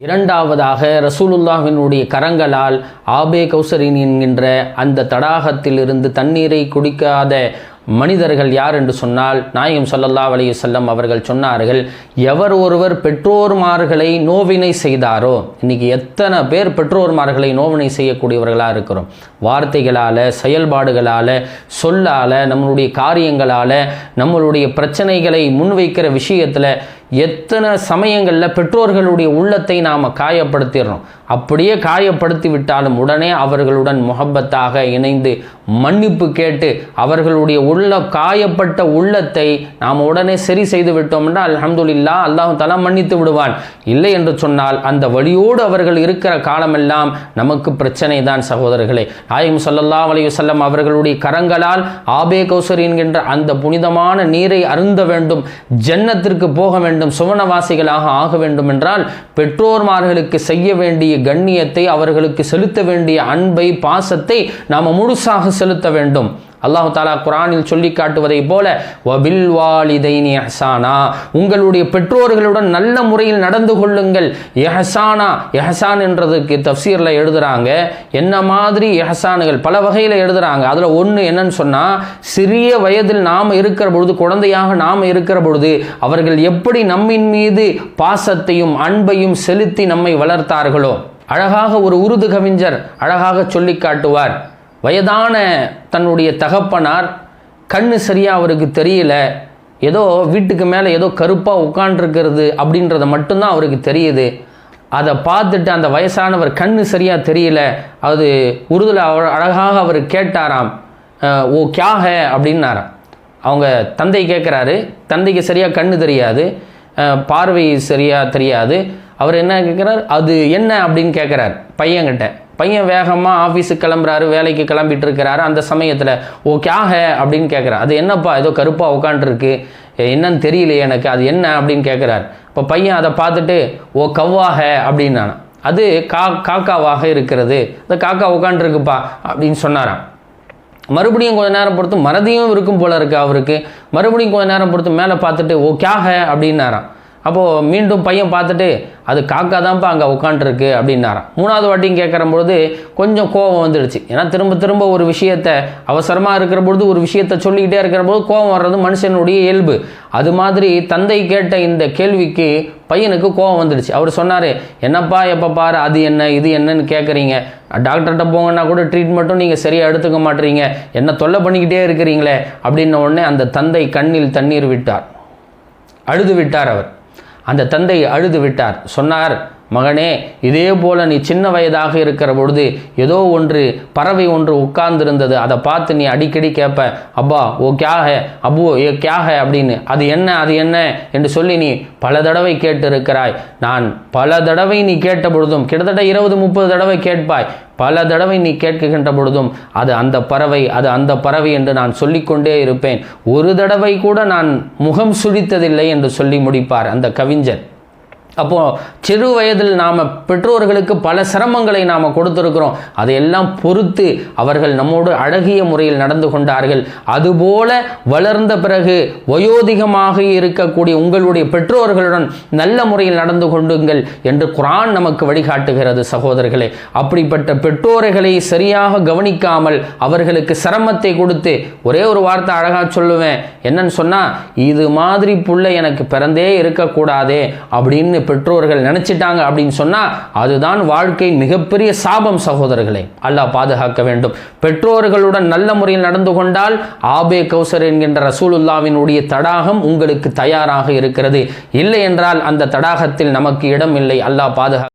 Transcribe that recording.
இரண்டாவதாக ரசூலுல்லாவினுடைய கரங்களால் ஆபே கௌசரின் என்கின்ற அந்த தடாகத்திலிருந்து தண்ணீரை குடிக்காத மனிதர்கள் யார் என்று சொன்னால் நாயகம் சொல்லல்லா அலைய செல்லம் அவர்கள் சொன்னார்கள் எவர் ஒருவர் பெற்றோர்மார்களை நோவினை செய்தாரோ? இன்னைக்கு எத்தனை பேர் பெற்றோர்மார்களை நோவினை செய்யக்கூடியவர்களாக இருக்கிறோம். வார்த்தைகளால் செயல்பாடுகளால் சொல்லால் நம்மளுடைய காரியங்களால் நம்மளுடைய பிரச்சனைகளை முன்வைக்கிற விஷயத்தில் எத்தனை சமயங்களில் பெற்றோர்களுடைய உள்ளத்தை நாம் காயப்படுத்திடுறோம். அப்படியே காயப்படுத்தி விட்டாலும் உடனே அவர்களுடன் முகப்பத்தாக இணைந்து மன்னிப்பு கேட்டு அவர்களுடைய உள்ள காயப்பட்ட உள்ளத்தை நாம் உடனே சரி செய்து விட்டோம் என்றால் அல்ஹம்துலில்லா அல்லாஹ் தலா மன்னித்து விடுவான். இல்லை என்று சொன்னால் அந்த வழியோடு அவர்கள் இருக்கிற காலமெல்லாம் நமக்கு பிரச்சனை தான் சகோதரர்களே. ஆயும் சொல்லல்லா அலையுசல்லம் அவர்களுடைய கரங்களால் ஆபே கௌசர் என்கின்ற அந்த புனிதமான நீரை அருந்த வேண்டும் ஜன்னத்திற்கு போக வேண்டும் சுவனவாசிகளாக ஆக வேண்டும் என்றால் பெற்றோர்மார்களுக்கு செய்ய வேண்டிய கண்ணியத்தை அவர்களுக்கு செலுத்த வேண்டிய அன்பை பாசத்தை நாம் முழுசாக செலுத்த வேண்டும். அல்லாஹு தாலா குரானில் சொல்லி காட்டுவதை போல வபில் வாலிதைனி எஹசானா உங்களுடைய பெற்றோர்களுடன் நல்ல முறையில் நடந்து கொள்ளுங்கள். எஹசானா எஹசான் என்றதுக்கு தப்சீரில் எழுதுறாங்க. என்ன மாதிரி எஹசானுகள்? பல வகையில் எழுதுறாங்க. அதில் ஒன்று என்னன்னு சொன்னால் சிறிய வயதில் நாம் இருக்கிற பொழுது குழந்தையாக நாம் இருக்கிற பொழுது அவர்கள் எப்படி நம்மின் மீது பாசத்தையும் அன்பையும் செலுத்தி நம்மை வளர்த்தார்களோ? அழகாக ஒரு உருது கவிஞர் அழகாக சொல்லி காட்டுவார். வயதான தன்னுடைய தகப்பனார் கண்ணு சரியாக அவருக்கு தெரியல. ஏதோ வீட்டுக்கு மேலே ஏதோ கருப்பாக உட்காண்டிருக்கிறது அப்படின்றத மட்டும்தான் அவருக்கு தெரியுது. அதை பார்த்துட்டு அந்த வயசானவர் கண்ணு சரியாக தெரியல. அது உருதுல அவர் அழகாக அவர் கேட்டாராம். ஓ கியாக அப்படின்னாராம். அவங்க தந்தை கேட்குறாரு தந்தைக்கு சரியாக கண்ணு தெரியாது. பார்வை சரியாக தெரியாது. அவர் என்ன கேட்குறாரு அது என்ன? அப்படின்னு கேட்குறாரு பையன்கிட்ட. பையன் வேகமாக ஆஃபீஸுக்கு கிளம்புறாரு வேலைக்கு கிளம்பிட்டு இருக்கிறாரு. அந்த சமயத்தில் ஓ கியா அப்படின்னு கேட்குறாரு அது என்னப்பா ஏதோ கருப்பாக உட்காண்ட்ருக்கு என்னன்னு தெரியலையே எனக்கு. அது என்ன? அப்படின்னு கேட்குறாரு இப்போ பையன் அதை பார்த்துட்டு ஓ கவ்வா ஹே அப்படின்னானா. அது கா காக்காவாக இருக்கிறது. அந்த காக்கா உட்காண்ட்ருக்குப்பா அப்படின்னு சொன்னாராம். மறுபடியும் கொஞ்ச நேரம் பொறுத்து மறதியும் இருக்கும் போல இருக்கு அவருக்கு. மறுபடியும் கொஞ்ச நேரம் பொறுத்து மேலே பார்த்துட்டு ஓ கியா அப்படின்னாராம். அப்போது மீண்டும் பையன் பார்த்துட்டு அது காக்கா தான்ப்பா அங்கே உட்காண்ட்ருக்கு அப்படின்னாராம். மூணாவது வாட்டியும் கேட்குற பொழுது கொஞ்சம் கோபம் வந்துடுச்சு. ஏன்னா திரும்ப திரும்ப ஒரு விஷயத்தை அவசரமாக இருக்கிற பொழுது ஒரு விஷயத்தை சொல்லிக்கிட்டே இருக்கிற போது கோபம் வர்றது மனுஷனுடைய இயல்பு. அது மாதிரி தந்தை கேட்ட இந்த கேள்விக்கு பையனுக்கு கோபம் வந்துடுச்சு. அவர் சொன்னார் என்னப்பா எப்போ பாரு அது என்ன இது என்னன்னு கேட்குறீங்க டாக்டர்கிட்ட போங்கன்னா கூட ட்ரீட்மெண்ட்டும் நீங்கள் சரியாக எடுத்துக்க மாட்டீங்க. என்ன தொல்லை பண்ணிக்கிட்டே இருக்கிறீங்களே அப்படின்ன உடனே அந்த தந்தை கண்ணில் தண்ணீர் விட்டார். அழுது விட்டார் அவர். அந்த தந்தை அழுது விட்டார். சொன்னார் மகனே இதே போல நீ சின்ன வயதாக இருக்கிற பொழுது ஏதோ ஒன்று பறவை ஒன்று உட்கார்ந்திருந்தது. அதை பார்த்து நீ அடிக்கடி கேட்ப அப்பா ஓ கியாக ஹே? ஏ கியாக அப்படின்னு. அது என்ன? அது என்ன? என்று சொல்லி நீ பல தடவை கேட்டு இருக்கிறாய் நான் பல தடவை நீ கேட்ட பொழுதும் கிட்டத்தட்ட இருபது முப்பது தடவை கேட்பாய். பல தடவை நீ கேட்கின்ற பொழுதும் அது அந்த பறவை அது அந்த பறவை என்று நான் சொல்லிக்கொண்டே இருப்பேன். ஒரு தடவை கூட நான் முகம் சுழித்ததில்லை என்று சொல்லி முடிப்பார் அந்த கவிஞர். அப்போது சிறு வயதில் நாம் பெற்றோர்களுக்கு பல சிரமங்களை நாம் கொடுத்துருக்கிறோம். அதையெல்லாம் பொறுத்து அவர்கள் நம்மோடு அழகிய முறையில் நடந்து கொண்டார்கள். அதுபோல வளர்ந்த பிறகு வயோதிகமாக இருக்கக்கூடிய உங்களுடைய பெற்றோர்களுடன் நல்ல முறையில் நடந்து கொண்டுங்கள் என்று குரான் நமக்கு வழிகாட்டுகிறது சகோதரர்களே. அப்படிப்பட்ட பெற்றோர்களை சரியாக கவனிக்காமல் அவர்களுக்கு சிரமத்தை கொடுத்து ஒரே ஒரு வார்த்தை அழகாக சொல்லுவேன். என்னன்னு சொன்னால் இது மாதிரி புள்ள எனக்கு பிறந்தே இருக்கக்கூடாதே அப்படின்னு பெற்றோர்கள் நினைச்சிட்டாங்க அப்படின்னு சொன்னால் அதுதான் வாழ்க்கையின் மிகப்பெரிய சாபம் சகோதரர்களே. அல்லாஹ் பாதுகாக்க வேண்டும். பெற்றோர்களுடன் நல்ல முறையில் நடந்து கொண்டால் ஆபே கௌசர் என்கின்ற ரசூலுல்லாவினுடைய தடாகம் உங்களுக்கு தயாராக இருக்கிறது. இல்லை என்றால் அந்த தடாகத்தில் நமக்கு இடம் இல்லை. அல்லாஹ் பாதுகா